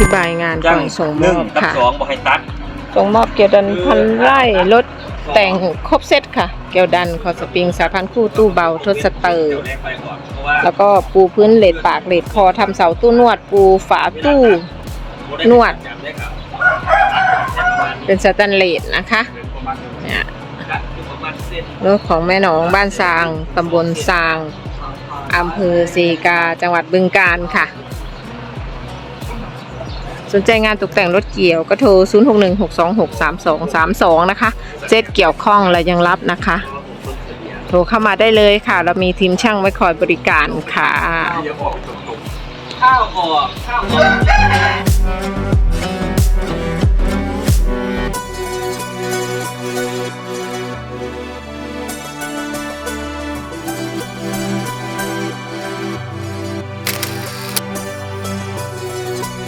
ธิบายงานก่อนส่งมหนึ่งอบกับค่ะสองบ่ให้ตัดส่งมอบเกียวดันพันไร่รถแต่งครบเซตค่ะ เกียวดันคอสปริงสายพันธุ์คู่ตู้เบาทดสเตอร์ แล้วก็ปูพื้นเลดปากเลดคอทำเสาตู้นวด ปูฝาตู้นวด เป็นสแตนเลสนะคะเนี่ยรถของแม่หนองบ้านซางตำบลซางอำเภอเซกาจังหวัดบึงกาฬค่ะ สนใจงานตกแต่งรถเกี่ยวก็โทร 0616263232 นะคะเจ็ดเกี่ยวข้องและยังรับนะคะ โทรเข้ามาได้เลยค่ะ เรามีทีมช่างไว้คอยบริการค่ะ ข้าวออข้าวออ